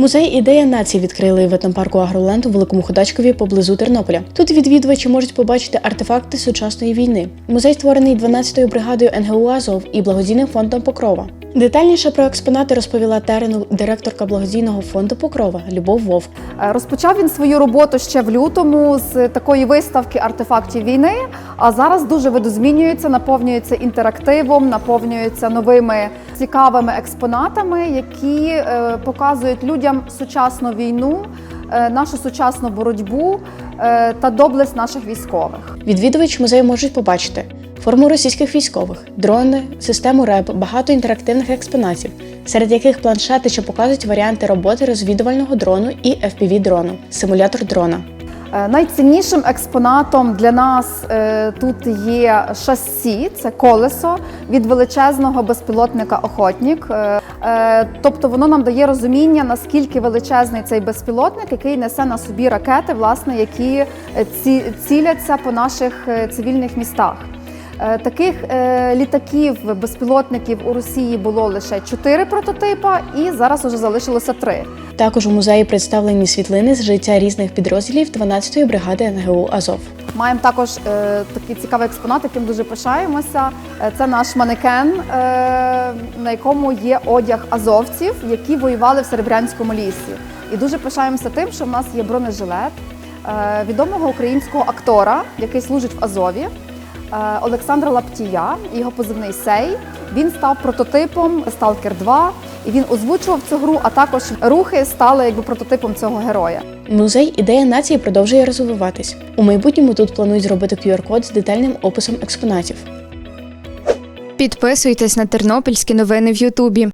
Музей ідея нації відкрили в етнопарку Агроленд у Великому Ходачкові поблизу Тернополя. Тут відвідувачі можуть побачити артефакти сучасної війни. Музей створений 12-ю бригадою НГУ Азов і благодійним фондом Покрова. Детальніше про експонати розповіла терену директорка благодійного фонду Покрова Любов Вовк. Е, Розпочав він свою роботу ще в лютому з такої виставки артефактів війни. А зараз дуже видозмінюється, наповнюється інтерактивом, наповнюється новими цікавими експонатами, які е, показують людям сучасну війну, е, нашу сучасну боротьбу та доблесть наших військових. Відвідувачі музею можуть побачити форму російських військових, дрони, систему РЕБ, багато інтерактивних експонатів, серед яких планшети, що показують варіанти роботи розвідувального дрону і fpv дрону симулятор дрона. Е, Найціннішим експонатом для нас е, тут є шасі, це колесо від величезного безпілотника Охотнік. Е, тобто воно нам дає розуміння, наскільки величезний цей безпілотник, який несе на собі ракети, власне, які ці, ціляться по наших цивільних містах. Е, Таких е, літаків безпілотників у Росії було лише чотири прототипа, і зараз уже залишилося три. Також у музеї представлені світлини з життя різних підрозділів 12-ї бригади НГУ Азов. Маємо також е, такий цікавий експонат, яким дуже пишаємося. Е, Це наш манекен, е, на якому є одяг азовців, які воювали в Серебрянському лісі. І дуже пишаємося тим, що в нас є бронежилет е, відомого українського актора, який служить в Азові. Е, Олександра Лаптія, його позивний Сей. Він став прототипом Сталкер 2 і він озвучував цю гру, а також рухи стали якби прототипом цього героя. Музей ідея нації продовжує розвиватись. У майбутньому тут планують зробити QR-код з детальним описом експонатів. Підписуйтесь на тернопільські новини в Ютубі.